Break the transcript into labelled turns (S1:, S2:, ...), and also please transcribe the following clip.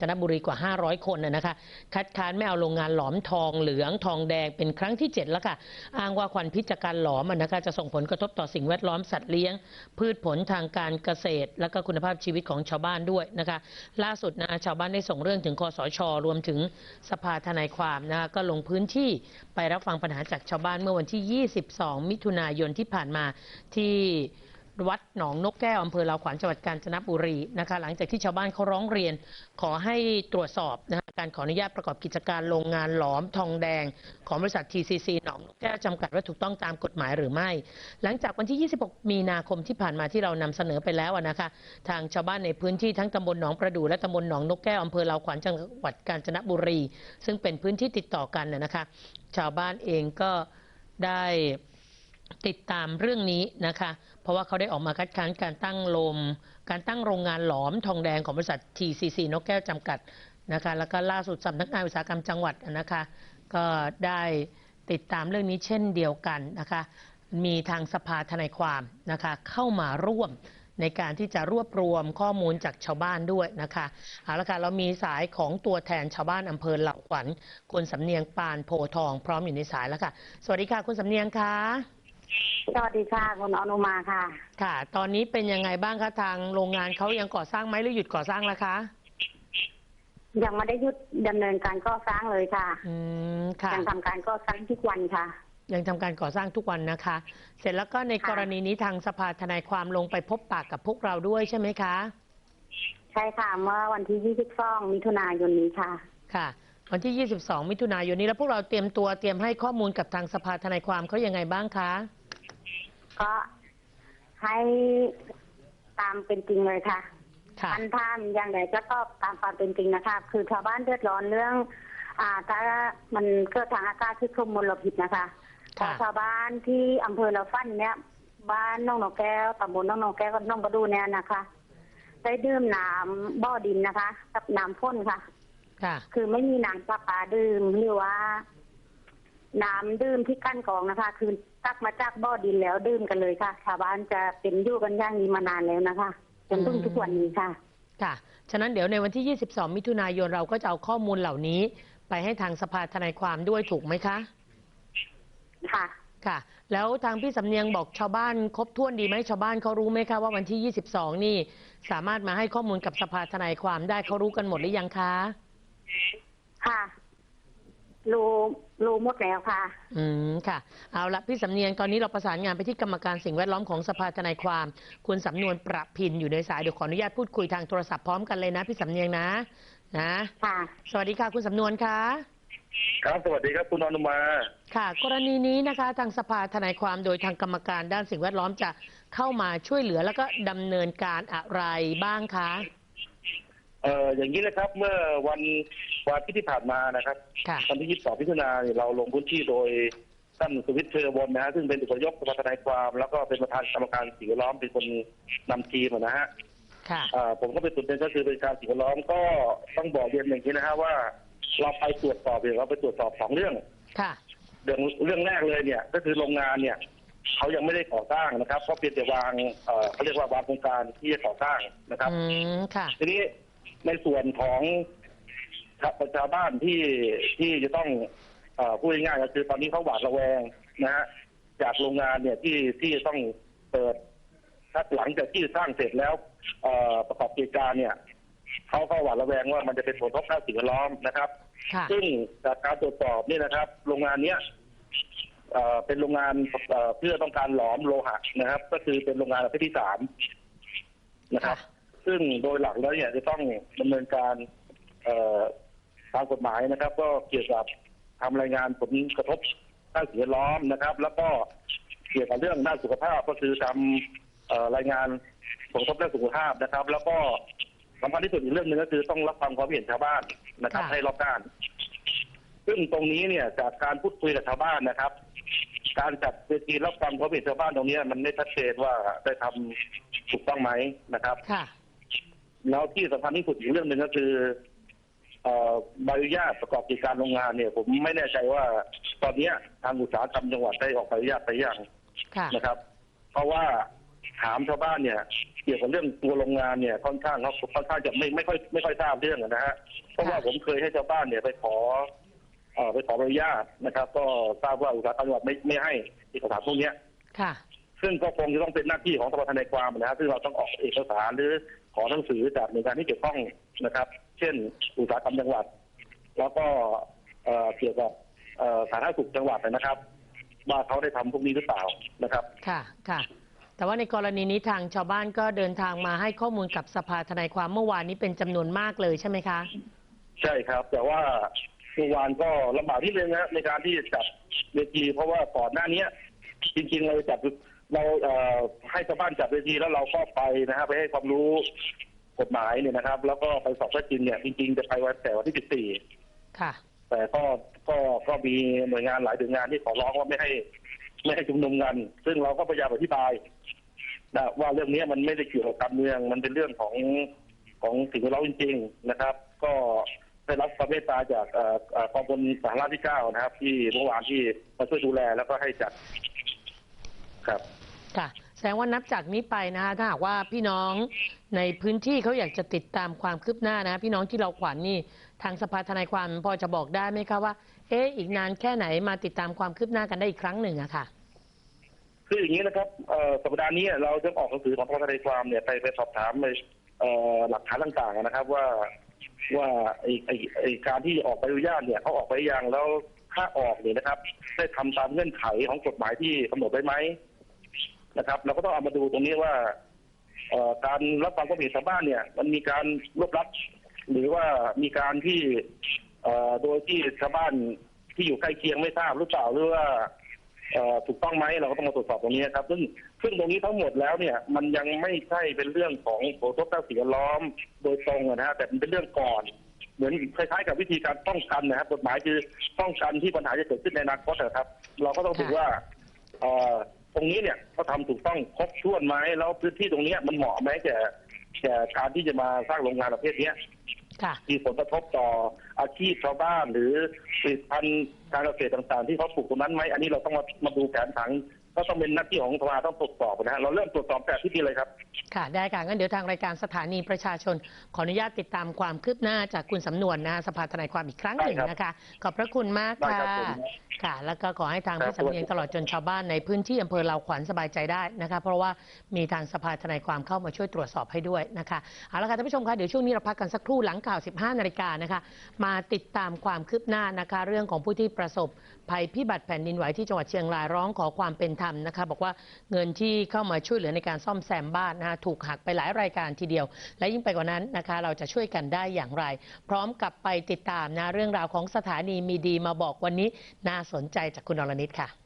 S1: จนบุรีกว่า 500 คนนะคะคัดค้านไม่เอาโรงงานหลอมทองเหลืองทองแดงเป็นครั้งที่ 7 แล้วค่ะ อ้างว่าควันพิษจากการหลอมนะคะจะส่งผลกระทบต่อสิ่งแวดล้อมสัตว์เลี้ยง พืชผลทางการเกษตร และก็คุณภาพชีวิตของชาวบ้านด้วยนะคะล่าสุดนะชาวบ้านได้ส่งเรื่องถึงคอสช รวมถึงสภาทนายความนะคะก็ลงพื้นที่ไปรับฟังปัญหาจากชาวบ้านเมื่อวันที่ 22 มิถุนายนที่ผ่านมาที่ วัดหนองนกแก้วอำเภอลาวขวัญจังหวัดกาญจนบุรีนะคะ หลังจากที่ชาวบ้านเขาร้องเรียน ขอให้ตรวจสอบนะคะการขออนุญาตประกอบกิจการโรงงานหลอมทองแดง ของบริษัท TCC หนองนกแก้วจำกัดว่าถูกต้องตามกฎหมายหรือไม่ หลังจากวันที่ 26 มีนาคมที่ผ่านมาที่เรานำเสนอไปแล้วนะคะ ทางชาวบ้านในพื้นที่ทั้งตำบลหนองประดู่และตำบลหนองนกแก้วอำเภอลาวขวัญจังหวัดกาญจนบุรี ซึ่งเป็นพื้นที่ติดต่อกันนะคะ ชาวบ้านเองก็ได้ ติดตามเรื่องนี้นะคะ เพราะว่าเขาได้ออกมาคัดค้านการตั้งโรงการตั้งโรงงานหลอมทองแดงของบริษัท TCC นกแก้วจำกัดนะคะแล้วก็ล่าสุดสำนักงานอุตสาหกรรมจังหวัดนะคะก็ได้ติดตามเรื่องนี้เช่นเดียวกันนะคะมีทางสภาทนายความนะคะเข้ามาร่วมในการที่จะรวบรวมข้อมูลจากชาวบ้านด้วยนะคะเอาละค่ะเรามีสายของตัวแทนชาวบ้านอำเภอเหล่าขวัญคุณสำเนียงปานโพทองพร้อมอยู่ในสายแล้วค่ะ สวัสดีค่ะ คุณสำเนียงคะ
S2: สวัสดีค่ะคุณอนุมาค่ะ
S1: ค่ะ ตอนนี้เป็นยังไงบ้างคะทางโรงงานเขายังก่อสร้างไหมหรือหยุดก่อสร้างแล้วคะ
S2: ยังไม่ได้หยุดดำเนินการก่อสร้างเลยค่ะ
S1: อืมค่ะ
S2: ยังทำการก่อสร้างทุกวันค่ะ
S1: ยังทำการก่อสร้างทุกวันนะคะ เสร็จแล้วก็ใน
S2: ค่ะ
S1: กรณีนี้ทางสภาทนายความลงไปพบปากกับพวกเราด้วยใช่ไหมคะ
S2: ใช่ค่ะเมื่อวันที่ 22 มิถุนายนนี้ค่ะ
S1: ค่ะ วันที่ 22 มิถุนายนนี้แล้วพวกเราเตรียมตัวเตรียมให้ข้อมูลกับทางสภาทนายความเขายังไงบ้างคะ
S2: ก็ให้ตามเป็นจริงเลยค่ะ
S1: ค่ะ
S2: ท่านท่านอย่างไรก็ตอบตามความเป็นจริงนะคะ คือชาวบ้านเดือดร้อนเรื่อง อ่าถ้ามันเกิดทางอากาศที่คุมมลพิษนะคะเพราะ
S1: ค่ะ
S2: ชาวบ้านที่อำเภอละฟันเนี่ย บ้านน้องนกแก้วตำบลน้องนกแก้วกับน้องประดูเนี่ยนะคะ ได้ดื่มน้ำบ่อดินนะคะ กับน้ำพ่นค่ะ
S1: ค่ะ
S2: คือไม่มีน้ำประปาดื่มหรือว่า น้ำดื่มที่กั้นกรองนะคะ คือตักมาจากบ่อดินแล้วดื่มกันเลยค่ะ ชาวบ้านจะเป็นอยู่กันอย่างนี้มานานแล้วนะคะจนถึงทุกวันนี้ค่ะ
S1: ค่ะ ฉะนั้นเดี๋ยวในวันที่ 22 มิถุนายนเราก็จะเอาข้อมูลเหล่านี้ ไปให้ทางสภาทนายความด้วยถูกไหมคะ
S2: ค่ะ
S1: ค่ะ แล้วทางพี่สำเนียงบอกชาวบ้านครบถ้วนดีไหมชาวบ้านเขารู้ไหมคะว่าวันที่ 22 นี่ สามารถมาให้ข้อมูลกับสภาทนายความได้เขารู้กันหมดหรือยังคะ
S2: ค่ะ รู้รู้หมดแล้วค่ะ
S1: อืมค่ะ เอาละพี่สำเนียงตอนนี้เราประสานงานไปที่กรรมการสิ่งแวดล้อมของสภาทนายความ คุณสำนวนประพินอยู่ในสายเดี๋ยวขออนุญาตพูดคุยทางโทรศัพท์พร้อมกันเลยนะ พี่สำเนียงนะ นะ
S2: ค่ะ
S1: สวัสดีค่ะ คุณสำนวนคะ
S3: ครับสวัสดีครับคุณอนุมา
S1: ค่ะ กรณีนี้นะคะ ทางสภาทนายความโดยทางกรรมการด้านสิ่งแวดล้อมจะเข้ามาช่วยเหลือแล้วก็ดำเนินการอะไรบ้างคะ
S3: เอ่ออย่างนี้นะครับเมื่อวันวันอาที่ที่ผ่านมานะครับ
S1: ค่ะ
S3: วันที่ 22พิจารณาเนี่ยเราลงพื้นที่โดยท่านสุวิทย์เชยบนนะฮะซึ่งเป็นอุปนายกสภาทนายความ แล้วก็เป็นประธานกรรมการสิ่งแวดล้อมเป็นคนนำทีมอะนะฮะ
S1: ค่ะ
S3: อ่าผมก็เป็นส่วนเป็นก็คือเป็นการสิ่งแวดล้อมก็ต้องบอกเรียนอย่างนี้นะฮะว่า เราไปตรวจสอบเนี่ยเราไปตรวจสอบสองเรื่อง
S1: ค่ะ
S3: เรื่องเรื่องแรกเลยเนี่ย ก็คือโรงงานเนี่ยเขายังไม่ได้ก่อสร้างนะครับเขาเพียงแต่วางเอ่อเขาเรียกว่าวางโครงการที่จะก่อสร้างนะครับ
S1: อืม ค่ะ
S3: ทีนี้ ในส่วนของชาวบ้านที่ที่จะต้องเออพูดง่ายๆก็คือตอนนี้เขาหวาดระแวงนะฮะจากโรงงานเนี่ยที่ที่ต้องเปิดถ้าหลังจากที่สร้างเสร็จแล้วเอ่อประกอบกิจการเนี่ยเขาก็หวาดระแวงว่ามันจะเป็นผลกระทบด้านสิ่งแวดล้อมนะครับ
S1: ค่ะ
S3: ซึ่งจากการตรวจสอบเนี่ยนะครับ โรงงานเนี้ยเอ่อเป็นโรงงานเอ่อเพื่อต้องการหลอมโลหะนะครับ ก็คือเป็นโรงงานประเภทที่สามนะครับ ซึ่งโดยหลักแล้วเนี่ยจะต้องดำเนินการเอ่อตามกฎหมายนะครับ ก็เกี่ยวกับทำรายงานผลกระทบด้านสิ่งแวดล้อมนะครับ แล้วก็เกี่ยวกับเรื่องด้านสุขภาพก็คือทำเอ่อรายงานผลกระทบด้านสุขภาพนะครับ แล้วก็สำคัญที่สุดอีกเรื่องหนึ่งก็คือต้องรับฟังความเห็นชาวบ้านนะครับ
S1: ค่ะ
S3: ให้รอบด้าน ซึ่งตรงนี้เนี่ยจากการพูดคุยกับชาวบ้านนะครับ การจัดเวทีรับฟังความเห็นชาวบ้านตรงเนี้ยมันไม่ชัดเจนว่าได้ทำถูกต้องไหมนะครับ
S1: ค่ะ
S3: แล้วที่สำคัญที่สุดอีกเรื่องหนึ่งก็คือเอ่อใบอนุญาตประกอบกิจการโรงงานเนี่ย ผมไม่แน่ใจว่า ตอนเนี้ยทางอุตสาหกรรมจังหวัดได้ออกใบอนุญาตไปยัง
S1: ค่ะ
S3: นะครับ เพราะว่าถามชาวบ้านเนี่ย เกี่ยวกับเรื่องตัวโรงงานเนี่ยค่อนข้างเขาค่อนข้างจะไม่ไม่ค่อยไม่ค่อยทราบเรื่องนะฮะเพราะว่า
S1: ค่ะ
S3: ผมเคยให้ชาวบ้านเนี่ยไปขอเอ่อไปขออนุญาตนะครับ ก็ทราบว่าอุตสาหกรรมจังหวัดไม่ไม่ให้เอกสารพวกเนี้ย
S1: ค่ะ
S3: ซึ่งก็คงจะต้องเป็นหน้าที่ของสภาทนายความนะฮะซึ่งเราต้องออกเอกสารหรือ ขอหนังสือจากหน่วยงานที่เกี่ยวข้องนะครับ เช่น อุตสาหกรรมจังหวัด แล้วก็เอ่อเกี่ยวกับเอ่อสาธารณสุขจังหวัดนะครับ ว่าเขาได้ทำพวกนี้หรือเปล่านะครับ
S1: ค่ะค่ะแต่ว่าในกรณีนี้ทางชาวบ้านก็เดินทางมาให้ข้อมูลกับสภาทนายความเมื่อวานนี้เป็นจำนวนมากเลยใช่ไหมคะ
S3: ใช่ครับ แต่ว่าเมื่อวานก็ลำบากนิดนึงนะในการที่จะจัดเวทีเพราะว่าก่อนหน้าเนี้ยจริงๆเราจัด เราเอ่อให้ชาวบ้านจัดเวทีแล้วเราก็ไปนะฮะไปให้ความรู้กฎหมายเนี่ยนะครับ แล้วก็ไปสอบข้อจริงเนี่ยจริงๆจะไปวันแต่วันที่14
S1: ค่ะ
S3: แต่ก็ก็ก็มีหน่วยงานหลายหน่วยงานที่ขอร้องว่าไม่ให้ไม่ให้ชุมนุมกัน ซึ่งเราก็พยายามอธิบายนะว่าเรื่องนี้มันไม่ได้เกี่ยวกับการเมือง มันเป็นเรื่องของของสิ่งแวดล้อมจริง ๆนะครับ ก็ได้รับความเมตตาจากเอ่อเอ่อกองพลสหราชที่เก้านะครับ ที่เมื่อวานที่มาช่วยดูแลแล้วก็ให้จัด ครับ
S1: ค่ะ แสดงว่านับจากนี้ไปนะคะถ้าหากว่าพี่น้องในพื้นที่เขาอยากจะติดตามความคืบหน้านะ พี่น้องที่เราขวัญนี่ทางสภาทนายความพอจะบอกได้ไหมคะว่า เอ๊ะอีกนานแค่ไหนมาติดตามความคืบหน้ากันได้อีกครั้งหนึ่งอะค่ะ
S3: คืออย่างนี้นะครับเอ่อสัปดาห์นี้เราจะออกหนังสือของทางทนายความเนี่ยไปไปสอบถามในเอ่อหลักฐานต่างๆนะครับว่าว่าไอ้ไอ้ไอ้การที่ออกใบอนุญาตเนี่ยเขาออกไปยังแล้วถ้าออกเนี่ยนะครับ ได้ทำตามเงื่อนไขของกฎหมายที่กำหนดไว้ไหม นะครับ เราก็ต้องเอามาดูตรงนี้ว่าการรับฟังความเห็นชาวบ้านเนี่ย มันมีการรวบรัดหรือว่ามีการที่โดยที่ชาวบ้านที่อยู่ใกล้เคียงไม่ทราบหรือเปล่าหรือว่าถูกต้องไหมเราก็ต้องมาตรวจสอบตรงนี้ครับ ซึ่งซึ่งตรงนี้ทั้งหมดแล้วเนี่ย มันยังไม่ใช่เป็นเรื่องของผลทบต่อสิ่งแวดล้อมโดยตรงนะฮะแต่มันเป็นเรื่องก่อน เหมือนคล้ายๆกับวิธีการป้องกันนะครับกฎหมายคือป้องกันที่ปัญหาจะเกิดขึ้นในอนาคตนะครับ เราก็ต้องดูว่า ตรงนี้เนี่ยเขาทำถูกต้องครบถ้วนไหมแล้วพื้นที่ตรงเนี้ยมันเหมาะไหมแก่แก่การที่จะมาสร้างโรงงานประเภทเนี้ย
S1: ค่ะ
S3: มีผลกระทบต่ออาชีพชาวบ้านหรือผลิตภัณฑ์การเกษตรต่างๆ ที่เขาปลูกตรงนั้นไหมอันนี้เราต้องมามาดูแผนผัง ก็ต้องเป็นหน้าที่ของสภาต้องตรวจสอบนะฮะเราเริ่มตรวจสอบแต่ที่นี่เลยครับ
S1: ค่ะได้ค่ะงั้นเดี๋ยวทางรายการสถานีประชาชน ขออนุญาตติดตามความคืบหน้าจากคุณสำนวนนะสภาทนายความอีกครั้งหนึ่ง
S3: ได้ครับ
S1: นะคะ ขอบพระคุณมาก
S3: ได้
S1: ค่ะ
S3: ครับผม
S1: ค่ะ แล้วก็ขอให้ทาง
S3: ครับ
S1: พี่สำเนียงตลอดจนชาวบ้านในพื้นที่อำเภอลาวขวัญสบายใจได้นะคะ เพราะว่ามีทางสภาทนายความเข้ามาช่วยตรวจสอบให้ด้วยนะคะเอาละค่ะท่านผู้ชมคะเดี๋ยวช่วงนี้เราพักกันสักครู่หลังข่าว 15 นาฬิกานะคะ มาติดตามความคืบหน้านะคะ เรื่องของผู้ที่ประสบ ภัยพิบัติแผ่นดินไหวที่จังหวัดเชียงรายร้องขอความเป็นธรรมนะคะบอกว่าเงินที่เข้ามาช่วยเหลือในการซ่อมแซมบ้านนะคะถูกหักไปหลายรายการทีเดียว และยิ่งไปกว่านั้นนะคะเราจะช่วยกันได้อย่างไร พร้อมกับไปติดตามนะเรื่องราวของสถานีมีดีมาบอกวันนี้น่าสนใจจากคุณอรณิตค่ะ